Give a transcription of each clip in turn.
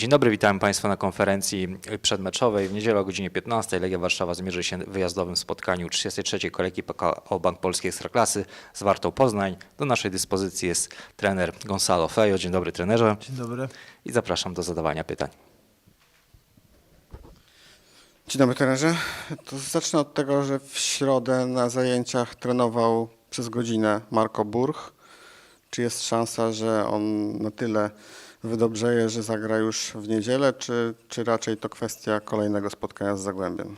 Dzień dobry, witam Państwa na konferencji przedmeczowej. W niedzielę o godzinie 15 Legia Warszawa zmierzy się w wyjazdowym spotkaniu 33. kolejki PKO Bank Polskiej Ekstraklasy z Wartą Poznań. Do naszej dyspozycji jest trener Gonzalo Fejo. Dzień dobry trenerze Dzień dobry. i zapraszam do zadawania pytań. Dzień dobry trenerze. To zacznę od tego, że w środę na zajęciach trenował przez godzinę Marco Burch. Czy jest szansa, że on na tyle wydobrzeje, że zagra już w niedzielę, czy, czy raczej to kwestia kolejnego spotkania z Zagłębiem?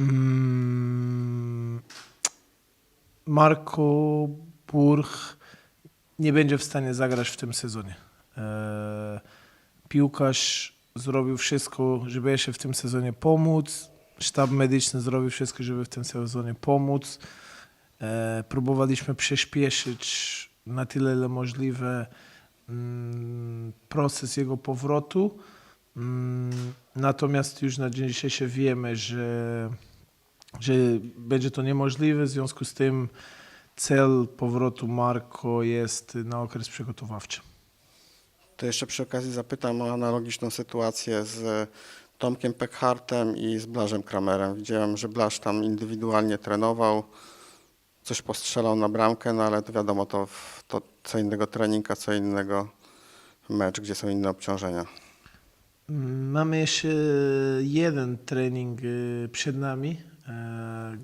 Mm, Marko Burch nie będzie w stanie zagrać w tym sezonie. E, piłkarz zrobił wszystko, żeby jeszcze w tym sezonie pomóc. Sztab medyczny zrobił wszystko, żeby w tym sezonie pomóc. E, próbowaliśmy przyspieszyć na tyle, ile możliwe mm, proces jego powrotu. Mm, Natomiast już na dzień dzisiejszy wiemy, że, że będzie to niemożliwe. W związku z tym cel powrotu Marko jest na okres przygotowawczy. To jeszcze przy okazji zapytam o analogiczną sytuację z Tomkiem Pekhartem i z Blażem Kramerem. Widziałem, że Blaż tam indywidualnie trenował, coś postrzelał na bramkę, no ale to wiadomo, to, to co innego trening, a co innego mecz, gdzie są inne obciążenia. Mamy jeszcze jeden trening y, przed nami. E,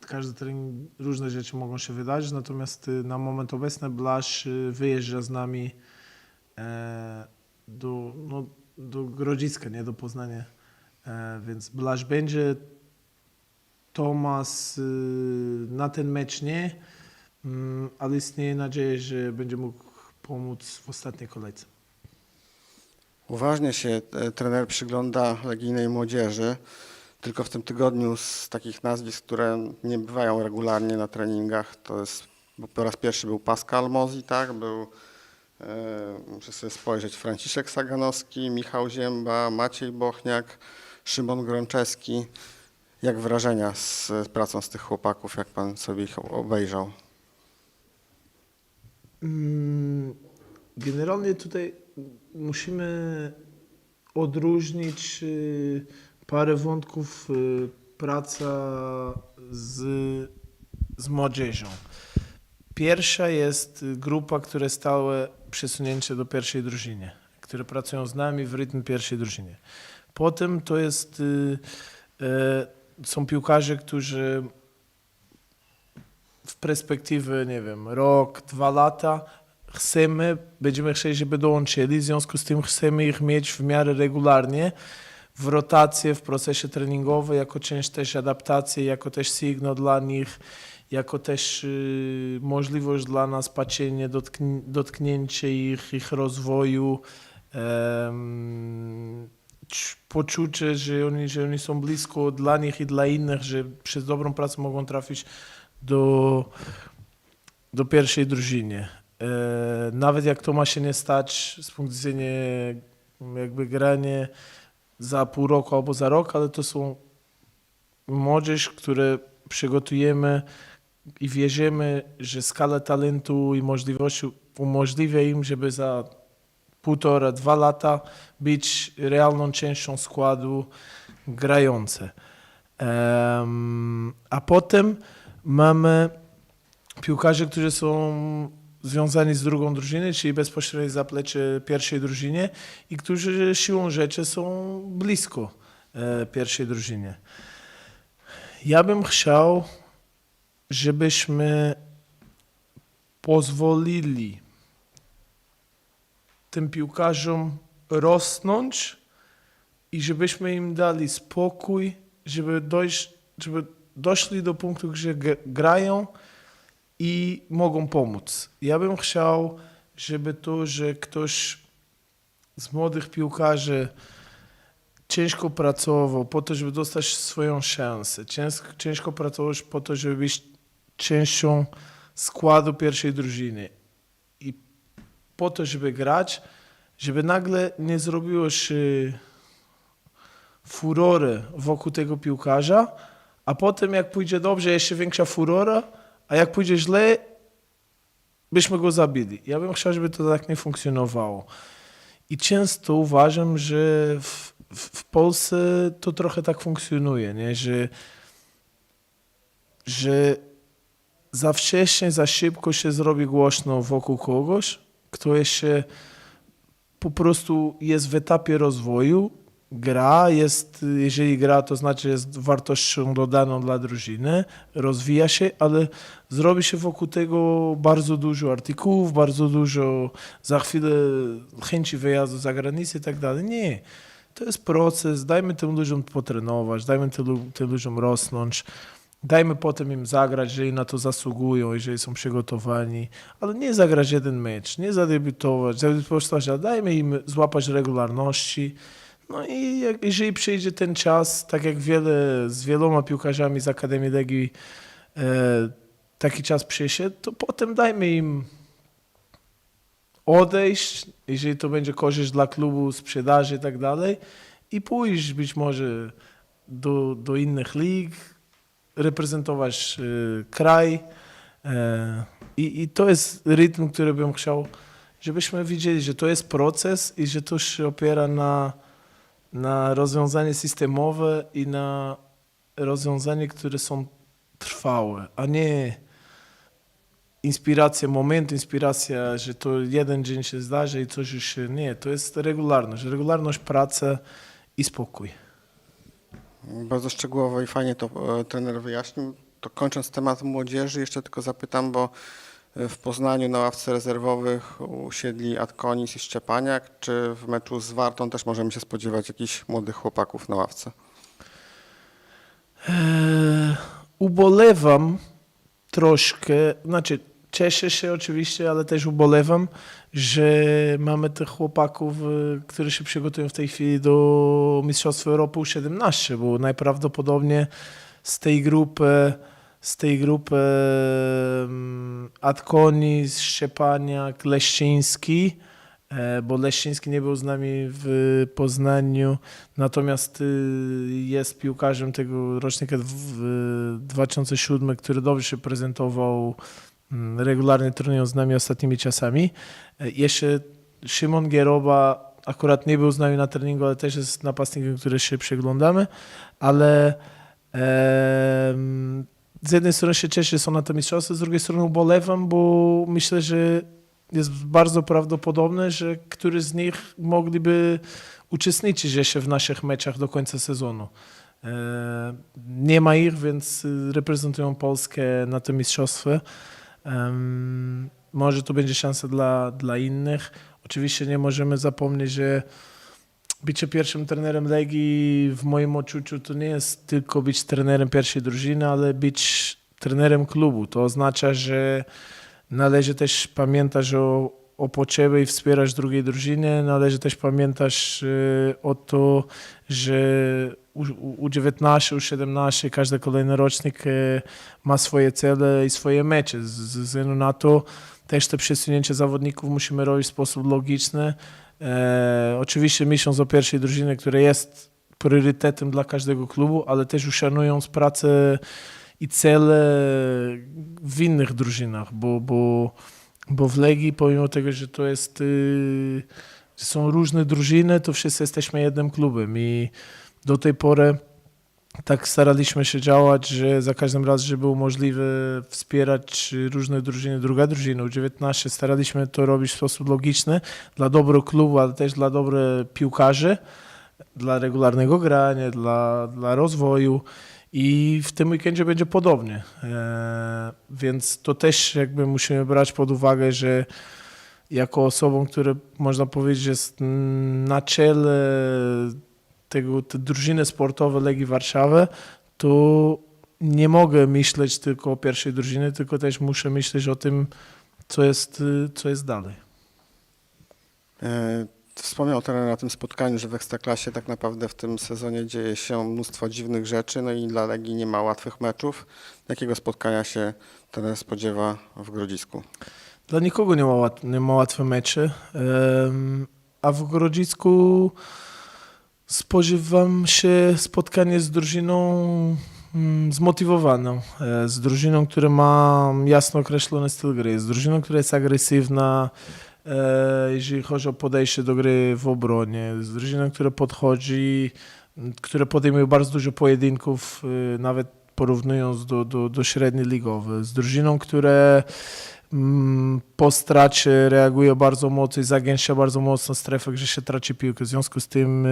Każdy trening, różne rzeczy mogą się wydarzyć, natomiast y, na moment obecny Blaż y, wyjeżdża z nami e, do, no, do Grodziska, nie do Poznania. E, Więc Blaż będzie. Tomas y, na ten mecz nie, mm, ale istnieje nadzieja, że będzie mógł pomóc w ostatniej kolejce. Uważnie się e, trener przygląda legijnej młodzieży. Tylko w tym tygodniu z takich nazwisk, które nie bywają regularnie na treningach, to jest bo po raz pierwszy był Pascal Mozi, tak? Był, e, muszę sobie spojrzeć, Franciszek Saganowski, Michał Zięba, Maciej Bochniak, Szymon Grączewski. Jak wrażenia z pracą z tych chłopaków, jak pan sobie ich obejrzał? Mm, Generalnie tutaj musimy odróżnić y, parę wątków y, praca z, z młodzieżą. Pierwsza jest grupa, które stałe przesunięcie do pierwszej drużyny, które pracują z nami w rytm pierwszej drużyny. Potem to jest, y, są piłkarze, którzy w perspektywie, nie wiem, rok, dwa lata chcemy, będziemy chcieli, żeby dołączyli, w związku z tym chcemy ich mieć w miarę regularnie w rotację, w procesie treningowym, jako część też adaptacji, jako też sygnał dla nich, jako też y, możliwość dla nas patrzenia, dotkn- dotknięcie ich, ich rozwoju, poczucie, że oni, że oni są blisko dla nich i dla innych, że przez dobrą pracę mogą trafić do, do pierwszej drużyny. E, nawet jak to ma się nie stać z punktu widzenia jakby granie za pół roku albo za rok, ale to są młodzież, które przygotujemy i wierzymy, że skala talentu i możliwości umożliwia im, żeby za półtora, dwa lata być realną częścią składu grające. Em, a potem mamy piłkarzy, którzy są związani z drugą drużyną, czyli bezpośrednio zaplecze pierwszej drużynie i którzy siłą rzeczy są blisko e, pierwszej drużynie. Ja bym chciał, żebyśmy pozwolili tym piłkarzom rosnąć i żebyśmy im dali spokój, żeby dojść, żeby doszli do punktu, gdzie grają i mogą pomóc. Ja bym chciał, żeby to, że ktoś z młodych piłkarzy ciężko pracował po to, żeby dostać swoją szansę, ciężko, ciężko pracował po to, żeby być częścią składu pierwszej drużyny po to, żeby grać, żeby nagle nie zrobiło się furory wokół tego piłkarza, a potem jak pójdzie dobrze, jeszcze większa furora, a jak pójdzie źle, byśmy go zabili. Ja bym chciał, żeby to tak nie funkcjonowało. I często uważam, że w, w, w Polsce to trochę tak funkcjonuje, nie? Że, że za wcześnie, za szybko się zrobi głośno wokół kogoś, kto jeszcze po prostu jest w etapie rozwoju, gra, jest, jeżeli gra, to znaczy jest wartością dodaną dla drużyny, rozwija się, ale zrobi się wokół tego bardzo dużo artykułów, bardzo dużo za chwilę chęci wyjazdu za granicę i tak dalej. Nie. To jest proces, dajmy tym ludziom potrenować, dajmy tym ludziom rosnąć, dajmy potem im zagrać, jeżeli na to zasługują, jeżeli są przygotowani, ale nie zagrać jeden mecz, nie zadebiutować, zadebiutować, ale dajmy im złapać regularności. No i jak, jeżeli przyjdzie ten czas, tak jak wiele, z wieloma piłkarzami z Akademii Legii e, taki czas przyszedł, to potem dajmy im odejść, jeżeli to będzie korzyść dla klubu, sprzedaży i tak dalej, i pójść być może do, do innych lig, reprezentować e, kraj. E, i, I to jest rytm, który bym chciał, żebyśmy widzieli, że to jest proces i że to się opiera na, na rozwiązanie systemowe i na rozwiązania, które są trwałe, a nie inspiracja momentu, inspiracja, że to jeden dzień się zdarzy i coś już się... Nie, to jest regularność. Regularność, praca i spokój. Bardzo szczegółowo i fajnie to e, trener wyjaśnił. To kończąc temat młodzieży, jeszcze tylko zapytam, bo e, w Poznaniu na ławce rezerwowych usiedli Adkonis i Szczepaniak. Czy w meczu z Wartą też możemy się spodziewać jakichś młodych chłopaków na ławce? Eee, ubolewam troszkę, znaczy cieszę się oczywiście, ale też ubolewam, że mamy tych chłopaków, e, którzy się przygotują w tej chwili do Mistrzostw Europy U17, bo najprawdopodobniej z tej grupy z tej grupy mm, Adkonis, Szczepaniak, Leszczyński, e, bo Leszczyński nie był z nami w Poznaniu, natomiast y, jest piłkarzem tego rocznika w- 2007, który dobrze się prezentował, regularnie trenują z nami ostatnimi czasami. E, Jeszcze Szymon Gieroba akurat nie był z nami na treningu, ale też jest napastnikiem, który się przyglądamy, ale em, z jednej strony się cieszę, są na to mistrzostwa, z drugiej strony ubolewam, bo myślę, że jest bardzo prawdopodobne, że któryś z nich mogliby uczestniczyć jeszcze w naszych meczach do końca sezonu. E, Nie ma ich, więc y, reprezentują Polskę na tym mistrzostwie. Może to będzie szansa dla, dla innych. Oczywiście nie możemy zapomnieć, że bycie pierwszym trenerem Legii w moim odczuciu to nie jest tylko być trenerem pierwszej drużyny, ale być trenerem klubu. To oznacza, że należy też pamiętać o, o potrzebie i wspierać drugiej drużyny. Należy też pamiętać e, o to, że U19, U17, każdy kolejny rocznik e, ma swoje cele i swoje mecze. Ze względu na to też te przesunięcie zawodników musimy robić w sposób logiczny. E, oczywiście myśląc o pierwszej drużynie, która jest priorytetem dla każdego klubu, ale też uszanując pracę i cele w innych drużynach, bo, bo, bo w Legii, pomimo tego, że to jest, y, są różne drużyny, to wszyscy jesteśmy jednym klubem i do tej pory tak staraliśmy się działać, że za każdym razem, żeby było możliwe wspierać różne drużyny, druga drużyna, U19, staraliśmy to robić w sposób logiczny dla dobro klubu, ale też dla dobra piłkarzy, dla regularnego grania, dla, dla rozwoju i w tym weekendzie będzie podobnie. E, więc to też jakby musimy brać pod uwagę, że jako osobą, która można powiedzieć jest na czele tego, te drużyny sportowe Legii Warszawy, to nie mogę myśleć tylko o pierwszej drużynie, tylko też muszę myśleć o tym, co jest, y, co jest dalej. E, Wspomniał trener na tym spotkaniu, że w Ekstraklasie tak naprawdę w tym sezonie dzieje się mnóstwo dziwnych rzeczy, no i dla Legii nie ma łatwych meczów. Jakiego spotkania się trener spodziewa w Grodzisku? Dla nikogo nie ma, łat, nie ma łatwe mecze, a w Grodzisku spodziewam się spotkanie z drużyną mm, zmotywowaną, e, z drużyną, która ma jasno określony styl gry, z drużyną, która jest agresywna, e, jeżeli chodzi o podejście do gry w obronie, z drużyną, która podchodzi, które podejmuje bardzo dużo pojedynków, e, nawet porównując do, do, do średniej ligowej, z drużyną, które mm, po stracie reaguje bardzo mocno i zagęszcza bardzo mocno strefę, że się traci piłkę. W związku z tym e,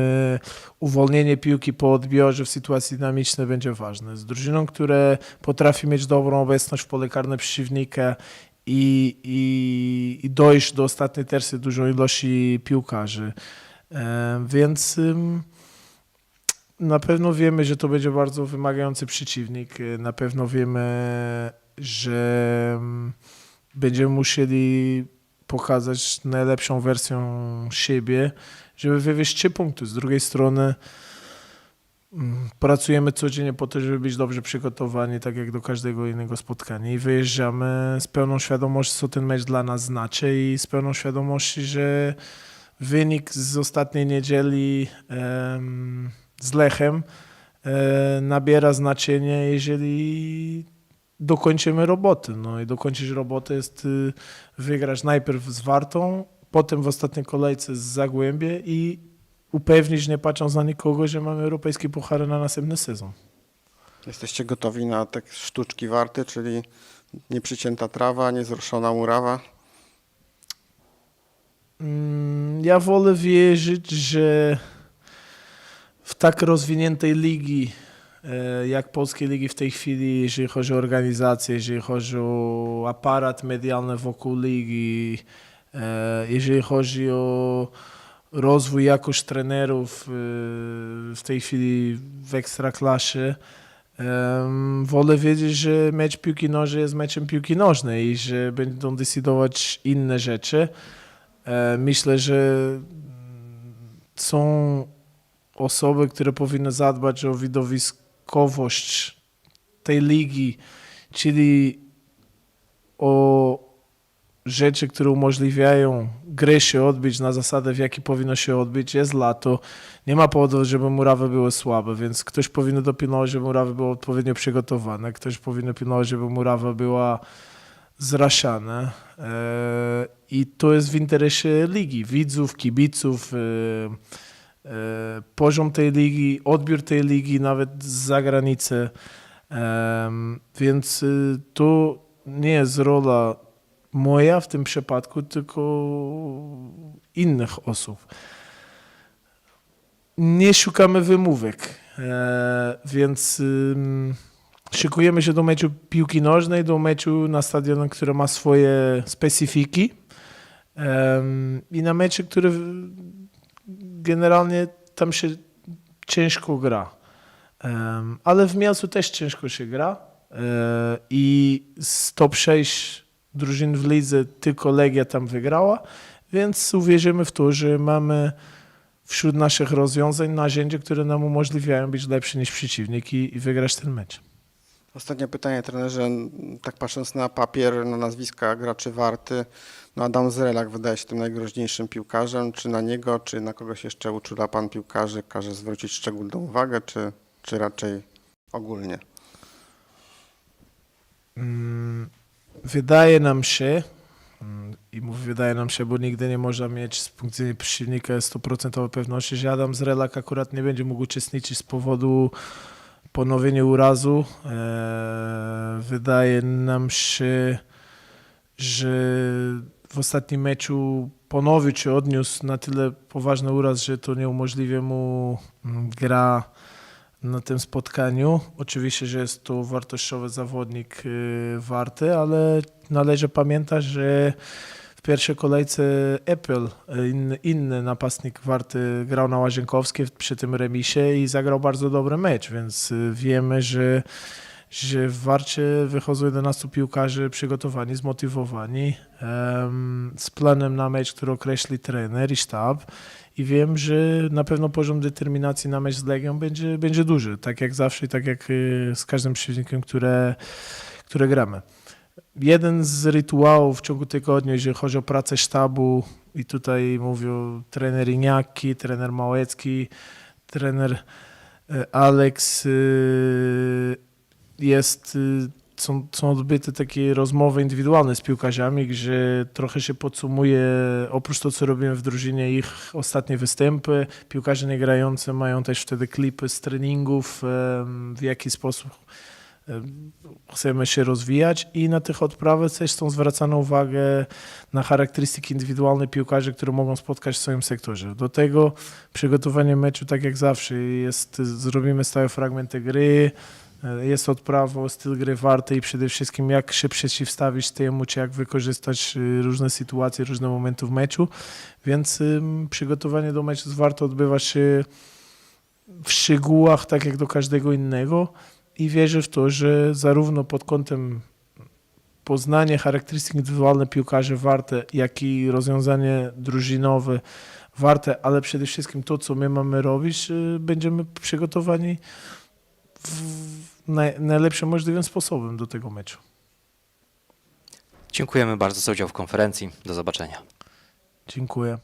uwolnienie piłki po odbiorze w sytuacji dynamicznej będzie ważne. Z drużyną, które potrafi mieć dobrą obecność w pole karne przeciwnika i, i, i dojść do ostatniej tersy dużą ilości piłkarzy. E, Więc na pewno wiemy, że to będzie bardzo wymagający przeciwnik. E, Na pewno wiemy, że będziemy musieli pokazać najlepszą wersję siebie, żeby wywieźć trzy punkty. Z drugiej strony mm, pracujemy codziennie po to, żeby być dobrze przygotowani, tak jak do każdego innego spotkania i wyjeżdżamy z pełną świadomością, co ten mecz dla nas znaczy i z pełną świadomości, że wynik z ostatniej niedzieli z Lechem e, nabiera znaczenia, jeżeli dokończymy roboty. No i dokończyć robotę jest y, wygrać najpierw z Wartą, potem w ostatniej kolejce z Zagłębie i upewnić, nie patrząc na nikogo, że mamy europejski puchar na następny sezon. Jesteście gotowi na te sztuczki warty, czyli nieprzycięta trawa, niezruszona murawa? Mm, Ja wolę wierzyć, że w tak rozwiniętej ligi, jak polskie ligi w tej chwili, jeżeli chodzi o organizację, jeżeli chodzi o aparat medialny wokół ligi, e, jeżeli chodzi o rozwój, jakość trenerów e, w tej chwili w ekstraklasie, wolę wiedzieć, że mecz piłki nożnej jest meczem piłki nożnej i że będą decydować inne rzeczy. E, Myślę, że są osoby, które powinny zadbać o widowiskowość tej ligi, czyli o rzeczy, które umożliwiają grę się odbyć na zasadę, w jaki powinno się odbyć. Jest lato, nie ma powodu, żeby murawy były słabe, więc ktoś powinien dopilnować, żeby murawy były odpowiednio przygotowane, ktoś powinien pilnować, żeby murawa była zraszana. E, I to jest w interesie ligi, widzów, kibiców, e, poziom tej ligi, odbiór tej ligi, nawet z zagranicy. Em, Więc y, to nie jest rola moja w tym przypadku, tylko innych osób. Nie szukamy wymówek, e, więc szykujemy się do meczu piłki nożnej, do meczu na stadionie, który ma swoje specyfiki i na mecze, które generalnie tam się ciężko gra. Ale w Mielcu też ciężko się gra e, i z top 6 drużyn w lidze tylko Legia tam wygrała, więc uwierzymy w to, że mamy wśród naszych rozwiązań narzędzia, które nam umożliwiają być lepszy niż przeciwnik i, i wygrać ten mecz. Ostatnie pytanie, trenerze. Tak patrząc na papier, na nazwiska graczy warty, no Adam Zrelak wydaje się tym najgroźniejszym piłkarzem. Czy na niego, czy na kogoś jeszcze uczula pan piłkarzy każe zwrócić szczególną uwagę, czy, czy raczej ogólnie? Mm, Wydaje nam się, mm, i mówię wydaje nam się, bo nigdy nie można mieć z punktu widzenia przeciwnika stuprocentowej pewności, że Adam Zrelak akurat nie będzie mógł uczestniczyć z powodu ponowienia urazu. Eee, Wydaje nam się, że w ostatnim meczu ponowił czy odniósł na tyle poważny uraz, że to nie umożliwia mu mm, gra na tym spotkaniu. Oczywiście, że jest to wartościowy zawodnik y, warty, ale należy pamiętać, że pierwszej kolejce Apple, y, inny, inny napastnik warty, grał na Łazienkowskiej przy tym remisie i zagrał bardzo dobry mecz, więc y, wiemy, że że w Warcie wychodzą 11 piłkarzy przygotowani, zmotywowani, em, z planem na mecz, który określi trener i sztab i wiem, że na pewno poziom determinacji na mecz z Legią będzie, będzie duży, tak jak zawsze i tak jak y, z każdym przeciwnikiem, które, które gramy. Jeden z rytuałów w ciągu tygodnia, jeżeli chodzi o pracę sztabu i tutaj mówię trener Iniaki, trener Małecki, trener e, Alex, y, jest, y, są, są odbyte takie rozmowy indywidualne z piłkarzami, gdzie trochę się podsumuje, oprócz to, co robimy w drużynie, ich ostatnie występy. Piłkarze niegrający mają też wtedy klipy z treningów, w jaki sposób chcemy się rozwijać i na tych odprawach też są zwracane uwagę na charakterystyki indywidualne piłkarzy, które mogą spotkać w swoim sektorze. Do tego przygotowanie meczu, tak jak zawsze, jest, zrobimy stałe fragmenty gry, e, jest odprawa, styl gry warty i przede wszystkim jak się przeciwstawić temu, czy jak wykorzystać y, różne sytuacje, różne momenty w meczu. Więc przygotowanie do meczu z warto odbywa się w szczegółach, tak jak do każdego innego i wierzę w to, że zarówno pod kątem poznanie charakterystyk indywidualnych piłkarzy warte, jak i rozwiązanie drużynowe warte, ale przede wszystkim to, co my mamy robić, y, będziemy przygotowani w naj, najlepszym możliwym sposobem do tego meczu. Dziękujemy bardzo za udział w konferencji. Do zobaczenia. Dziękuję.